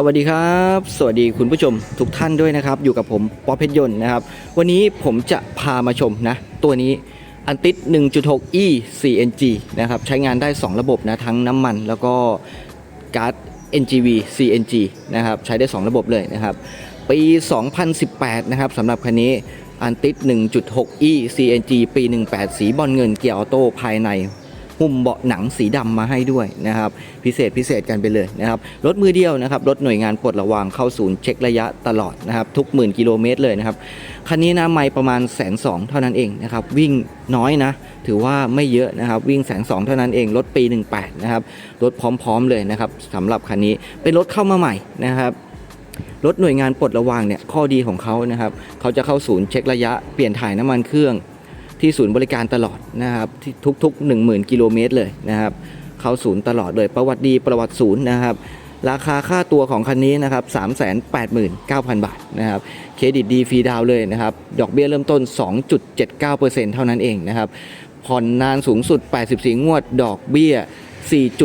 สวัสดีครับ สวัสดีคุณผู้ชมทุกท่านด้วยนะครับ อยู่กับผมป๊อปเพชรยนต์นะครับ วันนี้ผมจะพามาชมนะ ตัวนี้อันติด 1.6 e CNG นะครับ ใช้งานได้ 2 ระบบนะ ทั้งน้ำมันแล้วก็ก๊าร์ด NGV CNG นะครับ ใช้ได้ 2 ระบบเลยนะครับ ปี 2018 นะครับสำหรับคันนี้อันติด 1.6 e CNG ปี 18 สีบอลเงินเกียร์ออโต้ภายใน หุ้มเบาะหนังสีดำมาให้ด้วยนะครับพิเศษพิเศษกันไปเลยนะครับรถมือเดียวนะครับรถหน่วยงานปลดระวางเข้าศูนย์เช็คระยะตลอดนะครับทุกหมื่นกิโลเมตรเลยนะครับคันนี้นะไม่ประมาณแสนสองเท่านั้นเองนะครับวิ่งน้อยนะถือว่าไม่เยอะนะครับวิ่งแสนสองเท่านั้นเองรถปี 18นะครับรถพร้อมๆเลยนะครับสำหรับคันนี้เป็นรถเข้ามาใหม่นะครับรถหน่วยงานปลดระวางเนี่ยข้อดีของเขานะครับเขาจะเข้าศูนย์เช็คระยะเปลี่ยนถ่ายน้ำมันเครื่อง ที่ศูนย์บริการตลอดนะครับที่ทุกๆ 10,000 กิโลเมตรเลยนะครับ เข้าศูนย์ตลอดเลย ประวัติดีประวัติศูนย์นะครับ ราคาค่าตัวของคันนี้นะครับ 389,000 บาทนะครับ เครดิตดีฟรีดาวเลยนะครับ ดอกเบี้ยเริ่มต้น 2.79%เท่านั้นเองนะครับ ผ่อนนานสูงสุด 84 งวด ดอกเบี้ย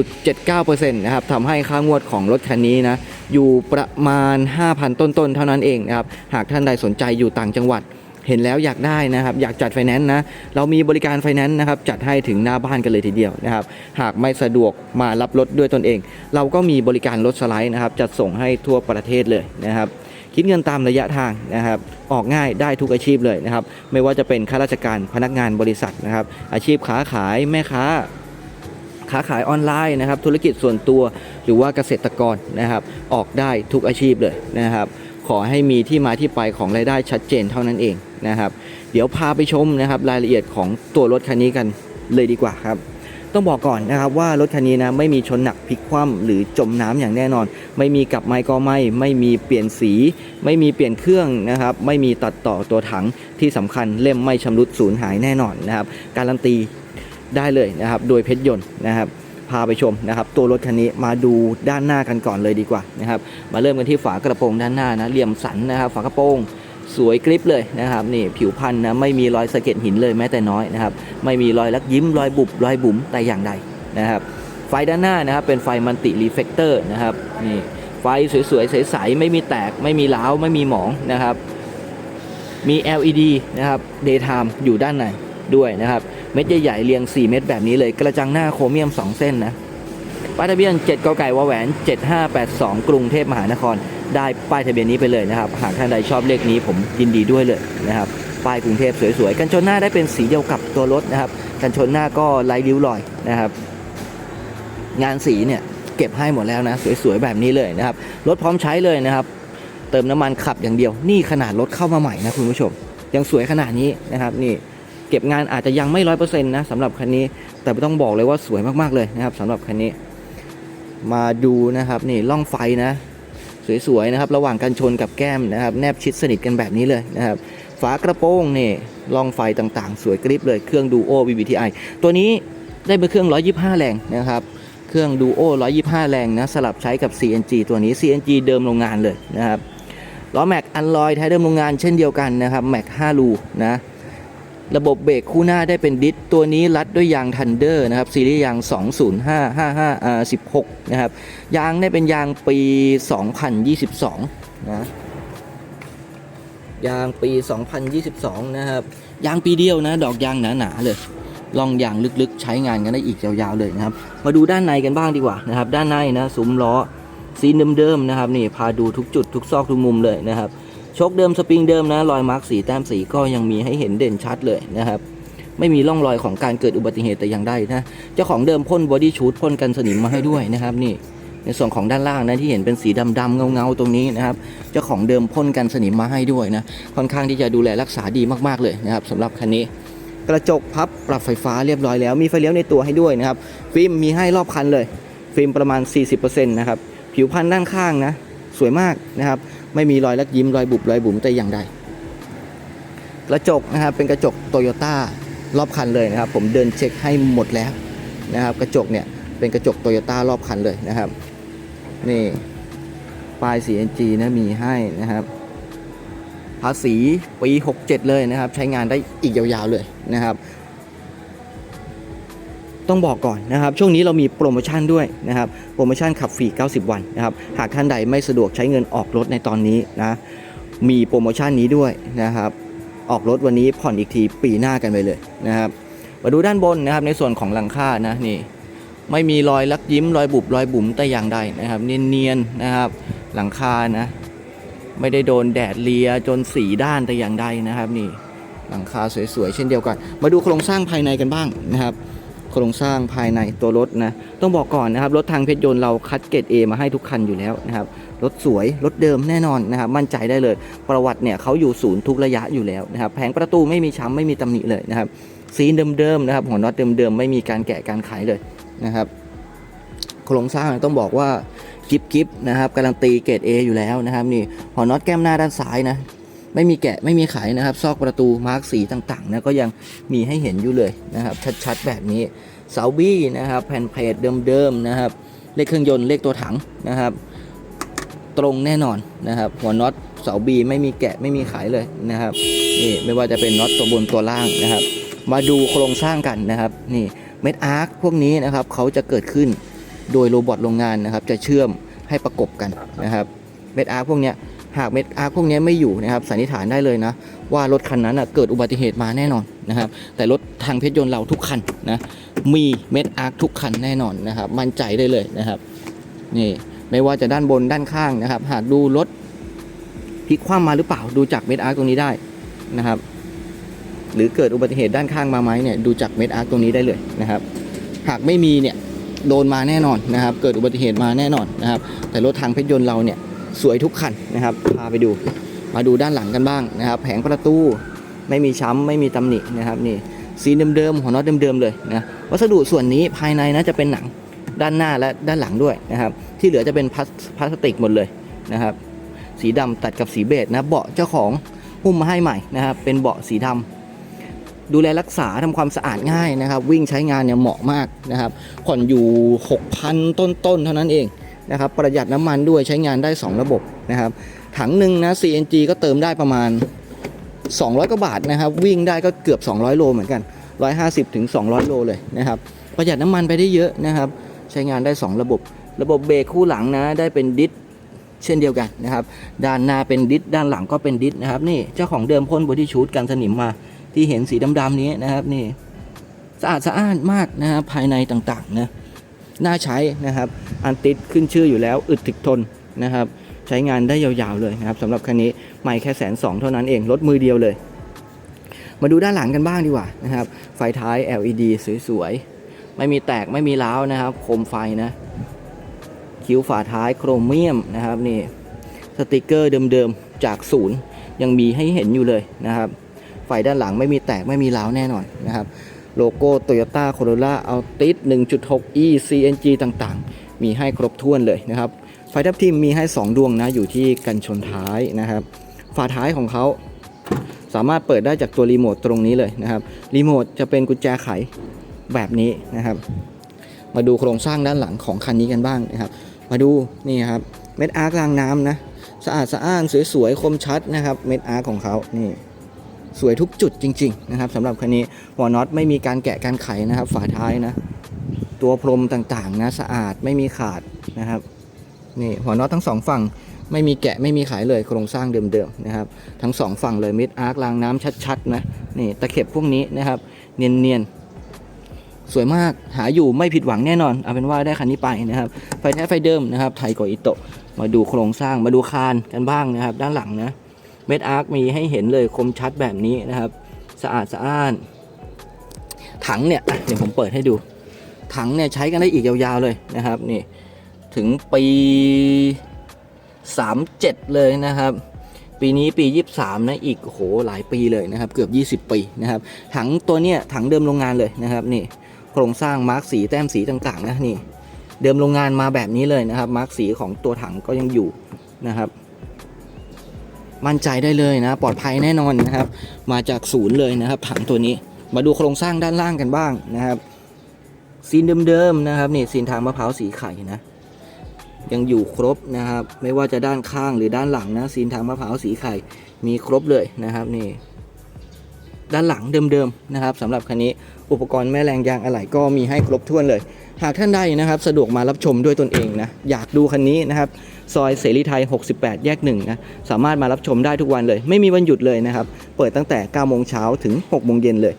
4.79%นะครับทำให้ค่างวดของรถคันนี้นะอยู่ประมาณ 5,000 ต้นๆ เท่านั้นเองนะครับ หากท่านใดสนใจอยู่ต่างจังหวัด เห็นแล้วอยากได้นะครับ อยากจัดไฟแนนซ์นะ เรามีบริการไฟแนนซ์นะครับ จัดให้ถึงหน้าบ้านกันเลยทีเดียวนะครับ หากไม่สะดวกมารับรถด้วยตนเอง เราก็มีบริการรถสไลด์นะครับ จัดส่งให้ทั่วประเทศเลยนะครับ คิดเงินตามระยะทางนะครับ ออกง่ายได้ทุกอาชีพเลยนะครับ ไม่ว่าจะเป็นข้าราชการพนักงานบริษัทนะครับ อาชีพค้าขายแม่ค้าค้าขายออนไลน์นะครับ ธุรกิจส่วนตัวหรือว่าเกษตรกรนะครับ ออกได้ทุกอาชีพเลยนะครับ ขอให้มีที่มาที่ไปของรายได้ชัดเจนเท่านั้นเองนะครับ เดี๋ยวพาไปชมนะครับรายละเอียดของตัวรถคันนี้กันเลยดีกว่าครับ ต้องบอกก่อนนะครับว่ารถคันนี้นะไม่มีชนหนักพลิกคว่ำหรือจมน้ำอย่างแน่นอน ไม่มีกับไม้ก็ไม่ไม่มีเปลี่ยนสี ไม่มีเปลี่ยนเครื่องนะครับไม่มีตัดต่อตัวถังที่สำคัญเล่มไม่ชำรุดสูญหายแน่นอนนะครับการันตีได้เลยนะครับโดยเพชรยนต์นะครับ พาไปชมนะครับตัวรถคันนี้มาดูด้านหน้ากันก่อนเลยดีกว่านะครับมาเริ่มกันที่ฝากระโปรงด้านหน้านะเหลี่ยมสันนะครับฝากระโปรงสวยกริปเลยนะครับนี่ผิวพันธ์นะไม่มีรอยสะเก็ดหินเลยแม้แต่น้อยนะครับไม่มีรอยลักยิ้มรอยบุบรอยบุ๋มแต่อย่างใดนะครับไฟด้านหน้านะครับเป็นไฟมันติรีเฟกเตอร์นะครับนี่ไฟสวยๆใสๆไม่มีแตกไม่มีร้าวไม่มีหมองนะครับมี LED นะครับ daytime อยู่ด้านในด้วยนะครับ เม็ดใหญ่ๆเรียง 4 เม็ดแบบนี้เลย กระจังหน้าโครเมียม 2 เส้นนะป้ายทะเบียน 7กไก่วแหวน 7582 กรุงเทพมหานคร ได้ป้ายทะเบียนนี้ไปเลยนะครับ หากท่านใดชอบเลขนี้ผมยินดีด้วยเลยนะครับ ป้ายกรุงเทพสวยๆ กันชนหน้าได้เป็นสีเดียวกับตัวรถนะครับ กันชนหน้าก็ไร้ริ้วรอยนะครับ งานสีเนี่ยเก็บให้หมดแล้วนะ สวยๆ แบบนี้เลยนะครับ รถพร้อมใช้เลยนะครับ เติมน้ำมันขับอย่างเดียว นี่ขนาดรถเข้ามาใหม่นะคุณผู้ชม ยังสวยขนาดนี้นะครับนี่ เก็บงานอาจจะยังไม่ร้อยเปอร์เซ็นต์นะสำหรับคันนี้ แต่ต้องบอกเลยว่าสวยมากๆเลยนะครับสำหรับคันนี้ มาดูนะครับนี่ล่องไฟนะ สวยๆนะครับ ระหว่างกันชนกับแก้มนะครับ แนบชิดสนิทกันแบบนี้เลยนะครับฝากระโปรงนี่ล่องไฟต่างๆ สวยกริบเลยเครื่องดูโอ VVTi ตัวนี้ได้เป็นเครื่อง 125 แรงนะครับเครื่องดูโอ125 แรงนะสลับใช้กับ CNG ตัวนี้ CNG เดิมโรงงานเลยนะครับล้อแม็กอันลอยท้ายเดิมโรงงานเช่นเดียวกันนะครับแม็ก5รูนะ ระบบเบรกคู่หน้าได้เป็นดิสตัวนี้รัดด้วยยางทันเดอร์นะครับซีรีส์ยาง 20555อ่า16 นะครับ ยางได้เป็นยางปี 2022 นะ ยางปี 2022 นะครับ ยางปีเดียวนะ ดอกยางหนาๆเลยลองยางลึกๆ ใช้งานกันได้อีกยาวๆเลยนะครับ มาดูด้านในกันบ้างดีกว่านะครับ ด้านในนะซุ้มล้อซีเดิมๆนะครับนี่พาดูทุกจุดทุกซอกทุกมุมเลยนะครับ ชคเดิมสปริงเดิมนะรอยมาร์กสีแต้มสีก็ยังมีให้เห็นเด่นชัดเลยนะครับไม่มีร่องรอยของการเกิดอุบัติเหตุแต่อย่างใดนะเจ้าของเดิมพ่นบอดี้ชูดพ่นกันสนิมมาให้ด้วยนะครับนี่ในส่วนของด้านล่างนะที่เห็นเป็นสีดำๆเงาๆตรงนี้นะครับเจ้าของเดิมพ่นกันสนิมมาให้ด้วยนะค่อนข้างที่จะดูแลรักษาดีมากๆเลยนะครับสำหรับคันนี้ กระจกพับปรับไฟฟ้าเรียบร้อยแล้วมีไฟเลี้ยวในตัวให้ด้วยนะครับฟิล์มมีให้รอบคันเลย ฟิล์มประมาณ 40%นะครับผิวพันธ์ด้านข้างนะสวยมากนะครับ ไม่มีรอยลักยิ้มรอยบุบรอยบุ๋มแต่อย่างใดกระจกนะครับเป็นกระจกโตโยต้ารอบคันเลยนะครับ ผมเดินเช็คให้หมดแล้วนะครับกระจกเนี่ยเป็นกระจกโตโยต้ารอบคันเลยนะครับนี่ป้าย CNG นะมีให้นะครับภาษีปี 67 เลยนะครับ ใช้งานได้อีกยาวๆเลยนะครับ ต้องบอกก่อนนะครับ ช่วงนี้เรามีโปรโมชั่นด้วยนะครับ โปรโมชั่นขับฟรี 90 วันนะครับ หากท่านใดไม่สะดวกใช้เงินออกรถในตอนนี้นะ มีโปรโมชั่นนี้ด้วยนะครับ ออกรถวันนี้ผ่อนอีกทีปีหน้ากันไปเลยนะครับ มาดูด้านบนนะครับในส่วนของหลังคานะนี่ ไม่มีรอยลักยิ้มรอยบุบรอยบุ๋มแต่อย่างใดนะครับ เนียนๆนะครับ หลังคานะ ไม่ได้โดนแดดเลียจนสีด้านแต่อย่างใดนะครับนี่ หลังคาสวยๆเช่นเดียวกัน มาดูโครงสร้างภายในกันบ้างนะครับ โครงสร้างภายในตัวรถนะต้องบอกก่อนนะครับรถทางเพชรยนต์เราคัดเกรด A มาให้ทุกคันอยู่แล้วนะครับรถสวยรถเดิมแน่นอนนะครับมั่นใจได้เลย ประวัติเนี่ยเขาอยู่ศูนย์ทุกระยะอยู่แล้วนะครับแผงประตูไม่มีช้ำไม่มีตำหนิเลยนะครับซีนเดิมๆนะครับหัวน็อตเดิมๆไม่มีการแกะการไขเลยนะครับโครงสร้างต้องบอกว่ากิฟกิฟนะครับการันตีเกรด A อยู่แล้วนะครับนี่หัวน็อตแก้มหน้าด้านซ้ายนะ ไม่มีแกะไม่มีไขนะครับ ซอกประตูมาร์กสีต่างๆนะก็ยังมีให้เห็นอยู่เลยนะครับ ชัดๆ แบบนี้เสาบี้นะครับ แผ่นเพจเดิมๆนะครับ เลขเครื่องยนต์เลขตัวถังนะครับ ตรงแน่นอนนะครับ หัวน็อตเสาบีไม่มีแกะไม่มีไขเลยนะครับนี่ไม่ว่าจะเป็นน็อตตัวบนตัวล่างนะครับ มาดูโครงสร้างกันนะครับนี่เม็ดอาร์คพวกนี้นะครับเขาจะเกิดขึ้นโดยโรบอทโรงงานนะครับ จะเชื่อมให้ประกบกันนะครับเม็ดอาร์คพวกเนี้ย หากเม็ดอาร์พวกนี้ไม่อยู่นะครับสันนิษฐานได้เลยนะ ว่ารถคันนั้นเกิดอุบัติเหตุมาแน่นอนนะครับ แต่รถทางเพชรยนต์เราทุกคันนะมีเม็ดอาร์ทุกคันแน่นอนนะครับ มั่นใจได้เลยนะครับนี่ไม่ว่าจะด้านบนด้านข้างนะครับ หากดูรถพลิกคว่ำมาหรือเปล่าดูจากเม็ดอาร์ตรงนี้ได้นะครับ หรือเกิดอุบัติเหตุด้านข้างมาไหมเนี่ยดูจากเม็ดอาร์ตรงนี้ได้เลยนะครับ หากไม่มีเนี่ยโดนมาแน่นอนนะครับ เกิดอุบัติเหตุมาแน่นอนนะครับ แต่รถทางเพชรยนต์เราเนี่ย สวยทุกคันนะครับพาไปดู มาดูด้านหลังกันบ้างนะครับ แผงประตูไม่มีช้ำไม่มีตำหนินะครับนี่สีเดิมๆหัวน็อตเดิมๆเลยนะวัสดุส่วนนี้ภายในนะจะเป็นหนังด้านหน้าและด้านหลังด้วยนะครับ ที่เหลือจะเป็นพลาสสติกหมดเลยนะครับ สีดำตัดกับสีเบจนะเบาะเจ้าของหุ้มมาให้ใหม่นะครับ เป็นเบาะสีดำดูแลรักษาทำความสะอาดง่ายนะครับ วิ่งใช้งานเนี่ยเหมาะมากนะครับ ผ่อนอยู่ 6,000 ต้นๆเท่านั้นเอง นะครับประหยัดน้ำมันด้วยใช้งานได้ 2 ระบบนะครับถังหนึ่งนะ CNG ก็เติมได้ประมาณ 200กว่าบาทนะครับวิ่งได้ก็เกือบ 200 โลเหมือนกัน 150ถึง200 โลเลยนะครับประหยัดน้ำมันไปได้เยอะนะครับใช้งานได้ 2 ระบบ ระบบเบรกคู่หลังนะได้เป็นดิสเช่นเดียวกันนะครับด้านหน้าเป็นดิสด้านหลังก็เป็นดิสนะครับนี่เจ้าของเดิมพ่นบอดี้ชูดกันสนิมมาที่เห็นสีดำๆนี้นะครับนี่สะอาดสะอ้านมากนะครับภายในต่างๆนะ น่าใช้นะครับ อันติดขึ้นชื่ออยู่แล้วอึดถึกทนนะครับ ใช้งานได้ยาวๆเลยนะครับสำหรับคันนี้ไม่แค่แสนสองเท่านั้นเองรถมือเดียวเลย มาดูด้านหลังกันบ้างดีกว่านะครับ ไฟท้าย LED สวยๆ ไม่มีแตกไม่มีร้าวนะครับโคมไฟนะ คิ้วฝาท้ายโครเมียมนะครับนี่สติกเกอร์เดิมๆ จากศูนย์ยังมีให้เห็นอยู่เลยนะครับ ไฟด้านหลังไม่มีแตกไม่มีร้าวแน่นอนนะครับ โลโก้ Toyota Corolla Altis 1.6e CNG ต่างๆ มีให้ครบถ้วนเลยนะครับ ไฟทับทิมมีให้ 2 ดวงนะ อยู่ที่กันชนท้ายนะครับ ฝาท้ายของเขาสามารถเปิดได้จากตัวรีโมทตรงนี้เลยนะครับ รีโมทจะเป็นกุญแจไขแบบนี้นะครับ มาดูโครงสร้างด้านหลังของคันนี้กันบ้างนะครับ มาดูนี่ครับ เม็ดอาร์กรางน้ำนะ สะอาดสะอ้านสวยๆคมชัดนะครับ เม็ดอาร์ของเขานี่ สวยทุกจุดจริง ๆ นะครับสำหรับคันนี้หัวน็อตไม่มีการแกะการไขนะครับ ฝาท้ายนะ ตัวพรมต่างๆนะสะอาดไม่มีขาดนะครับนี่หัวน็อตทั้งสองฝั่งไม่มีแกะไม่มีไขเลยโครงสร้างเดิมๆนะครับ ทั้งสองฝั่งเลยมิดอาร์ครางน้ำชัดๆนะนี่ตะเข็บพวกนี้นะครับ เนียนๆ สวยมากหาอยู่ไม่ผิดหวังแน่นอน เอาเป็นว่าได้คันนี้ไปนะครับ ไฟแท้ไฟเดิมนะครับ ไทยกว่าอิโตะมาดูโครงสร้างมาดูคานกันบ้างนะครับ ด้านหลังนะ เม็ดอาร์คมีให้เห็นเลยคมชัดแบบนี้นะครับ สะอาดสะอ้าน ถังเนี่ยเดี๋ยวผมเปิดให้ดู ถังเนี่ยใช้กันได้อีกยาวๆเลยนะครับนี่ถึงปี 37 เลยนะครับ ปีนี้ปี 23 นะอีกโอ้โหหลายปีเลยนะครับ เกือบ 20 ปีนะครับ ถังตัวเนี้ยถังเดิมโรงงานเลยนะครับนี่โครงสร้างมาร์กสีแต้มสีต่างๆนะนี่เดิมโรงงานมาแบบนี้เลยนะครับ มาร์กสีของตัวถังก็ยังอยู่นะครับ มั่นใจได้เลยนะ ปลอดภัยแน่นอนนะครับ มาจากศูนย์เลยนะครับถังตัวนี้ มาดูโครงสร้างด้านล่างกันบ้างนะครับซีนเดิมๆนะครับนี่ซีนทางมะพร้าวสีไข่นะ ยังอยู่ครบนะครับ ไม่ว่าจะด้านข้างหรือด้านหลังนะซีนทางมะพร้าวสีไข่มีครบเลยนะครับนี่ด้านหลังเดิมๆนะครับสำหรับคันนี้ อุปกรณ์แม่แรงยางอะไหล่ก็มีให้ครบถ้วนเลย หากท่านใดนะครับ สะดวกมารับชมด้วยตนเองนะ อยากดูคันนี้นะครับ ซอยเสรีไทย 68 แยกหนึ่งนะ สามารถมารับชมได้ทุกวันเลย ไม่มีวันหยุดเลยนะครับ เปิดตั้งแต่ 9 โมงเช้าถึง 6 โมงเย็นเลย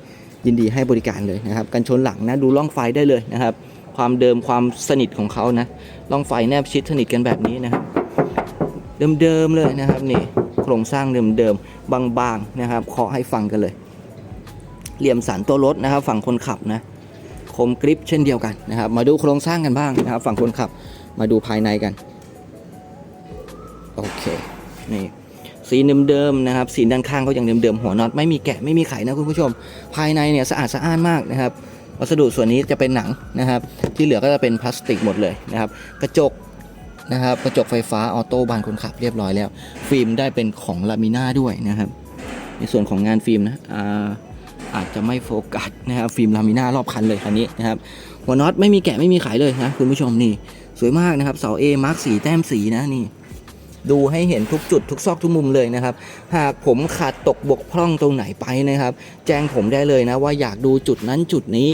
ยินดีให้บริการเลยนะครับ กันชนหลังนะดูล่องไฟได้เลยนะครับ ความเดิมความสนิทของเขานะ ล่องไฟแนบชิดสนิทกันแบบนี้นะครับ เดิมๆเลยนะครับนี่ โครงสร้างเดิมๆบางๆนะครับเคาะให้ฟังกันเลย เหลี่ยมสันตัวรถนะครับ ฝั่งคนขับนะคมกริปเช่นเดียวกันนะครับ มาดูโครงสร้างกันบ้างนะครับ ฝั่งคนขับมาดูภายในกันโอเคนี่สีเดิมๆนะครับ สีด้านข้างก็ยังเดิมๆหัวน็อตไม่มีแกะไม่มีไขนะคุณผู้ชม ภายในเนี่ยสะอาดสะอ้านมากนะครับวัสดุส่วนนี้จะเป็นหนังนะครับ ที่เหลือก็จะเป็นพลาสติกหมดเลยนะครับ กระจกนะครับกระจกไฟฟ้าออโต้บานคนขับเรียบร้อยแล้ว ฟิล์มได้เป็นของลามิน่าด้วยนะครับ ในส่วนของงานฟิล์มนะอ่า อาจจะไม่โฟกัสนะครับฟิล์มลามิน่ารอบคันเลยคันนี้นะครับหัวน็อตไม่มีแกะไม่มีไขเลยนะคุณผู้ชมนี่สวยมากนะครับเสา A มาร์กสีแต้มสีนะนี่ดูให้เห็นทุกจุดทุกซอกทุกมุมเลยนะครับ หากผมขาดตกบกพร่องตรงไหนไปนะครับ แจ้งผมได้เลยนะว่าอยากดูจุดนั้นจุดนี้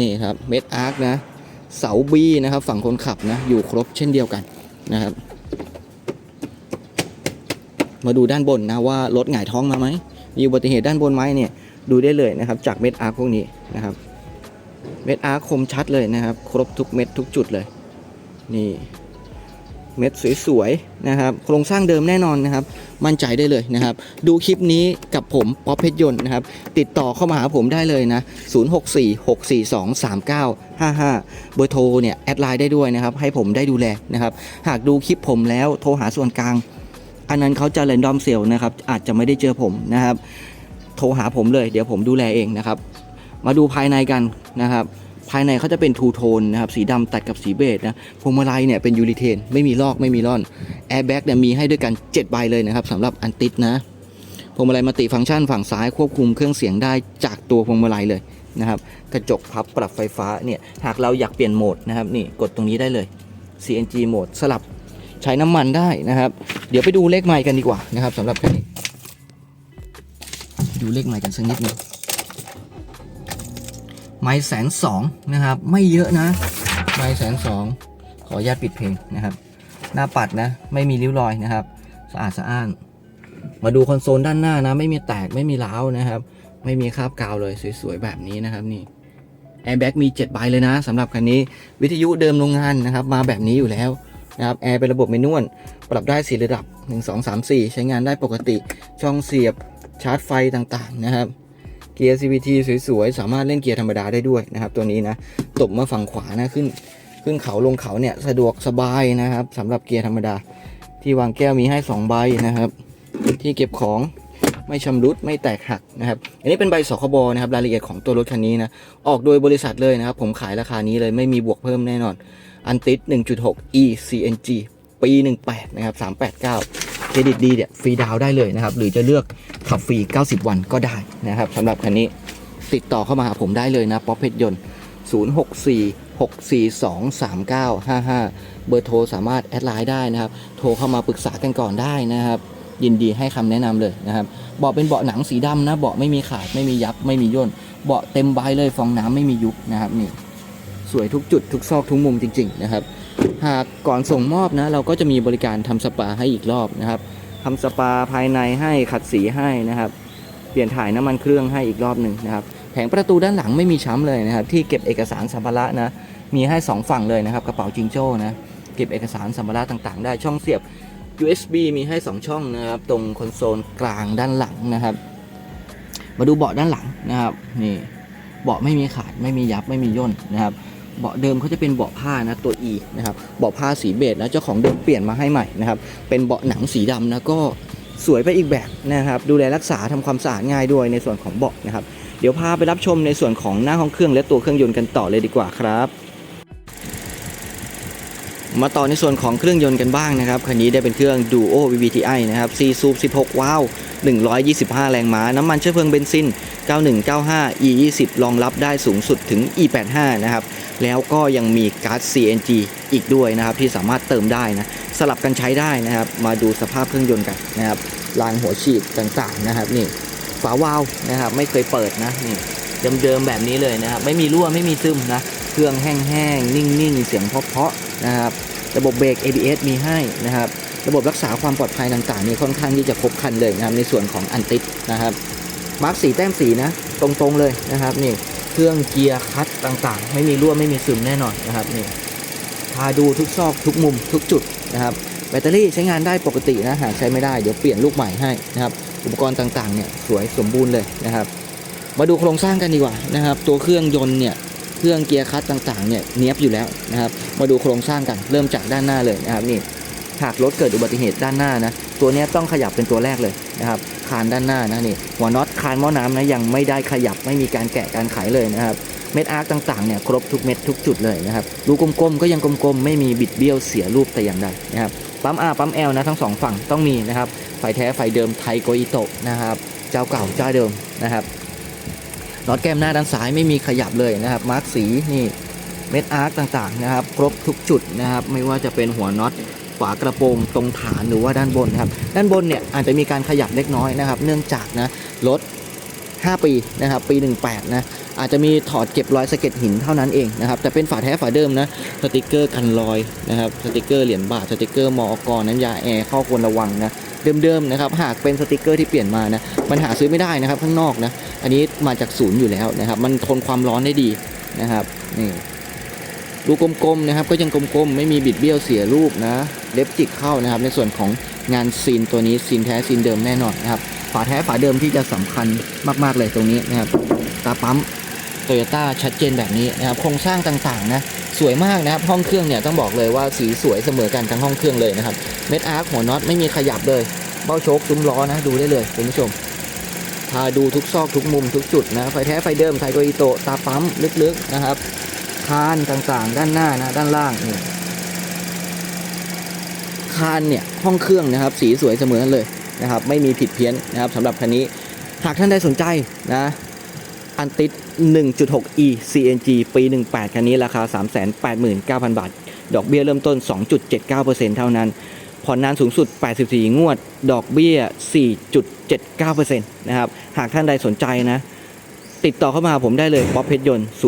นี่ครับเม็ดอาร์คนะ เสาบีนะครับ ฝั่งคนขับนะ อยู่ครบเช่นเดียวกันนะครับ มาดูด้านบนนะว่ารถหงายท้องมาไหม มีอุบัติเหตุด้านบนไหมเนี่ยดูได้เลยนะครับจากเม็ดอาร์พวกนี้นะครับเม็ดอาร์คมชัดเลยนะครับ ครบทุกเม็ดทุกจุดเลย นี่เม็ดสวยๆนะครับ โครงสร้างเดิมแน่นอนนะครับ มั่นใจได้เลยนะครับ ดูคลิปนี้กับผมป๊อปเพชรยนต์นะครับ ติดต่อเข้ามาหาผมได้เลยนะ 0646423955 เบอร์โทรเนี่ย แอดไลน์ได้ด้วยนะครับ ให้ผมได้ดูแลนะครับ หากดูคลิปผมแล้วโทรหาส่วนกลาง อันนั้นเขาจะเรนดอมเซลนะครับ อาจจะไม่ได้เจอผมนะครับ โทรหาผมเลย เดี๋ยวผมดูแลเองนะครับ มาดูภายในกันนะครับ ภายในเขาจะเป็นทูโทนนะครับ สีดำตัดกับสีเบจนะพวงมาลัยเนี่ยเป็นยูริเทน ไม่มีลอกไม่มีร่อน แอร์แบ็กเนี่ยมีให้ด้วยกัน7ใบเลยนะครับสำหรับอันติดนะพวงมาลัยมัลติฟังก์ชันฝั่งซ้ายควบคุมเครื่องเสียงได้จากตัวพวงมาลัยเลยนะครับ กระจกพับปรับไฟฟ้าเนี่ยหากเราอยากเปลี่ยนโหมดนะครับนี่กดตรงนี้ได้เลย CNG โหมดสลับ ใช้น้ำมันได้นะครับ เดี๋ยวไปดูเลขไมค์กันดีกว่านะครับสำหรับคันนี้ ดูเลขไมค์กันสักนิดหนึงไม้แสนสองนะครับ ไม่เยอะนะ ไม้แสนสองขออนุญาตปิดเพลงนะครับ หน้าปัดนะไม่มีริ้วรอยนะครับ สะอาดสะอ้าน มาดูคอนโซลด้านหน้านะ ไม่มีแตกไม่มีร้าวนะครับ ไม่มีคราบกาวเลยสวยๆแบบนี้นะครับนี่แอร์แบ็กมี7ใบเลยนะสำหรับคันนี้วิทยุเดิมโรงงานนะครับ มาแบบนี้อยู่แล้ว นะครับแอร์เป็นระบบเมนวลปรับได้4ระดับ 1 2 3 4 ใช้งานได้ปกติ ช่องเสียบชาร์จไฟต่างๆนะครับเกียร์ CVT สวยๆ สามารถเล่นเกียร์ธรรมดาได้ด้วยนะครับ ตัวนี้นะตบมาฝั่งขวานะขึ้น ขึ้นเขาลงเขาเนี่ยสะดวกสบายนะครับสำหรับเกียร์ธรรมดา ที่วางแก้วมีให้ 2 ใบนะครับ ที่เก็บของไม่ชำรุดไม่แตกหักนะครับ อันนี้เป็นใบสคบนะครับรายละเอียดของตัวรถคันนี้นะออกโดยบริษัทเลยนะครับ ผมขายราคานี้เลยไม่มีบวกเพิ่มแน่นอน อันติด1.6 e CNG ปี 18 นะครับ 389 เครดิตดีเนี่ยฟรีดาวได้เลยนะครับ หรือจะเลือกขับฟรี 90 วันก็ได้นะครับสำหรับคันนี้ติดต่อเข้ามาหาผมได้เลยนะป๊อปเพชรยนต์ 064 642 3955 เบอร์โทรสามารถแอดไลน์ได้นะครับ โทรเข้ามาปรึกษากันก่อนได้นะครับ ยินดีให้คำแนะนำเลยนะครับเบาะเป็นเบาะหนังสีดำนะเบาะไม่มีขาดไม่มียับไม่มีย่นเบาะเต็มใบเลยฟองน้ำไม่มียุบนะครับนี่ สวยทุกจุดทุกซอกทุกมุมจริง ๆ นะครับ หากก่อนส่งมอบนะเราก็จะมีบริการทำสปาให้อีกรอบนะครับทำสปาภายในให้ขัดสีให้นะครับ เปลี่ยนถ่ายน้ำมันเครื่องให้อีกรอบหนึ่งนะครับแผงประตูด้านหลังไม่มีช้ำเลยนะครับ ที่เก็บเอกสารสัมภาระนะมีให้ 2 ฝั่งเลยนะครับ กระเป๋าจิงโจ้นะเก็บเอกสารสัมภาระต่างๆ ได้ช่องเสียบ USB มีให้ 2 ช่องนะครับ ตรงคอนโซลกลางด้านหลังนะครับ มาดูเบาะด้านหลังนะครับนี่เบาะไม่มีขาดไม่มียับไม่มีย่นนะครับ เบาะเดิมเขาจะเป็นเบาะผ้านะตัว E นะครับเบาะผ้าสีเบจนะเจ้าของเดิมเปลี่ยนมาให้ใหม่นะครับเป็นเบาะหนังสีดำนะก็สวยไปอีกแบบนะครับ ดูแลรักษาทำความสะอาดง่ายด้วยในส่วนของเบาะนะครับ เดี๋ยวพาไปรับชมในส่วนของหน้าห้องเครื่องและตัวเครื่องยนต์กันต่อเลยดีกว่าครับ มาต่อในส่วนของเครื่องยนต์กันบ้างนะครับ คันนี้ได้เป็นเครื่อง Duo VVTi นะครับ4สูบ16 วาล์ว125 แรงม้า น้ำมันเชื้อเพลิงเบนซิน 9195 E20 รองรับได้สูงสุดถึง E85 นะครับ แล้วก็ยังมีก๊าซ CNG อีกด้วยนะครับ ที่สามารถเติมได้นะ สลับกันใช้ได้นะครับ มาดูสภาพเครื่องยนต์กันนะครับรางหัวฉีดต่างๆนะครับนี่ฝาวาล์วนะครับไม่เคยเปิดนะนี่เดิมๆแบบนี้เลยนะครับไม่มีรั่วไม่มีซึมนะ เครื่องแห้งๆ นิ่งๆ เสียงเพาะๆ นะครับ ระบบเบรก ABS มีให้นะครับ ระบบรักษาความปลอดภัยต่างๆนี่ค่อนข้างที่จะครบครันเลยนะครับในส่วนของอันติดนะครับ มาร์กสีแต้มสีนะ ตรงๆเลยนะครับนี่เครื่องเกียร์คัตต่างๆ ไม่มีรั่วไม่มีซึมแน่นอนนะครับนี่พาดูทุกซอกทุกมุมทุกจุดนะครับ แบตเตอรี่ใช้งานได้ปกตินะหากใช้ไม่ได้เดี๋ยวเปลี่ยนลูกใหม่ให้นะครับ อุปกรณ์ต่างๆเนี่ยสวยสมบูรณ์เลยนะครับ มาดูโครงสร้างกันดีกว่านะครับ ตัวเครื่องยนต์เนี่ย รื่องเกียร์คัตต่างๆเนี่ยเนี้ยบอยู่แล้วนะครับมาดูโครงสร้างกันเริ่มจากด้านหน้าเลยนะครับนี่หากรถเกิดอุบัติเหตุด้านหน้านะตัวนี้ต้องขยับเป็นตัวแรกเลยนะครับคานด้านหน้านะนี่หัวน็อตคานหม้อน้ำนะยังไม่ได้ขยับไม่มีการแกะการไขเลยนะครับเม็ดอาร์คต่างๆเนี่ยครบทุกเม็ดทุกจุดเลยนะครับรูกลมๆก็ยังกลมๆไม่มีบิดเบี้ยวเสียรูปแต่อย่างใดนะครับปั๊ม R ปั๊ม L นะทั้งสองฝั่งต้องมีนะครับไฟแท้ไฟเดิมไทโกอิโตะนะครับเจ้าเก่าเจ้าเดิมนะครับ น็อตแก้มหน้าด้านซ้ายไม่มีขยับเลยนะครับ มาร์กสีนี่เม็ดอาร์คต่างๆนะครับ ครบทุกจุดนะครับ ไม่ว่าจะเป็นหัวน็อตฝากระโปรงตรงฐานหรือว่าด้านบนนะครับ ด้านบนเนี่ยอาจจะมีการขยับเล็กน้อยนะครับ เนื่องจากนะรถ5 ปีนะครับ ปี 18 นะ อาจจะมีถอดเก็บรอยสะเก็ดหินเท่านั้นเองนะครับ แต่เป็นฝาแท้ฝาเดิมนะ สติกเกอร์กันรอยนะครับ สติกเกอร์เหรียญบาท สติกเกอร์มอกรน้ำยาแอร์ข้อควรระวังนะ เดิมๆนะครับหากเป็นสติกเกอร์ที่เปลี่ยนมานะมันหาซื้อไม่ได้นะครับข้างนอกนะอันนี้มาจากศูนย์อยู่แล้วนะครับ มันทนความร้อนได้ดีนะครับนี่รูกลมๆนะครับ ก็ยังกลมๆ ไม่มีบิดเบี้ยวเสียรูปนะเล็บจิกเข้านะครับ ในส่วนของงานซีนตัวนี้ซีนแท้ซีนเดิมแน่นอนนะครับฝาแท้ฝาเดิมที่จะสำคัญมากๆเลยตรงนี้นะครับตาปั๊มโตโยต้าชัดเจนแบบนี้นะครับโครงสร้างต่างๆนะ สวยมากนะครับ ห้องเครื่องเนี่ยต้องบอกเลยว่าสีสวยเสมอกันทั้งห้องเครื่องเลยนะครับ เม็ดอาร์คหัวน็อตไม่มีขยับเลย เบ้าโชคซุ้มล้อนะดูได้เลยคุณผู้ชมพาดูทุกซอกทุกมุมทุกจุดนะ ไฟแท้ไฟเดิมไทโกอิโตะตาปั๊มลึกๆนะครับคานต่างๆ ด้านหน้านะด้านล่างนี่คานเนี่ยห้องเครื่องนะครับ สีสวยเสมอเลยนะครับ ไม่มีผิดเพี้ยนนะครับสำหรับคันนี้ หากท่านใดสนใจนะอันติด 1.6e CNG ปี 18 คันนี้ราคา 389,000 บาท ดอกเบี้ยเริ่มต้น 2.79%เท่านั้น ผ่อนนานสูงสุด 84 งวด ดอกเบี้ย 4.79%นะครับ หากท่านใดสนใจนะ ติดต่อเข้ามาหาผมได้เลยป๊อปเพชรยนต์ 0646423955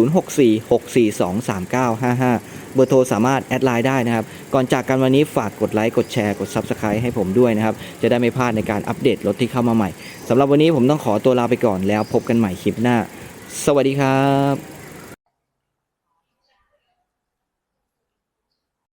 เบอร์โทรสามารถแอดไลน์ได้นะครับ ก่อนจากกันวันนี้ฝากกดไลค์ กดแชร์ กด Subscribe ให้ผมด้วยนะครับ จะได้ไม่พลาดในการอัปเดตรถที่เข้ามาใหม่สำหรับวันนี้ผมต้องขอตัวลาไปก่อนแล้วพบกันใหม่คลิปหน้า สวัสดีครับ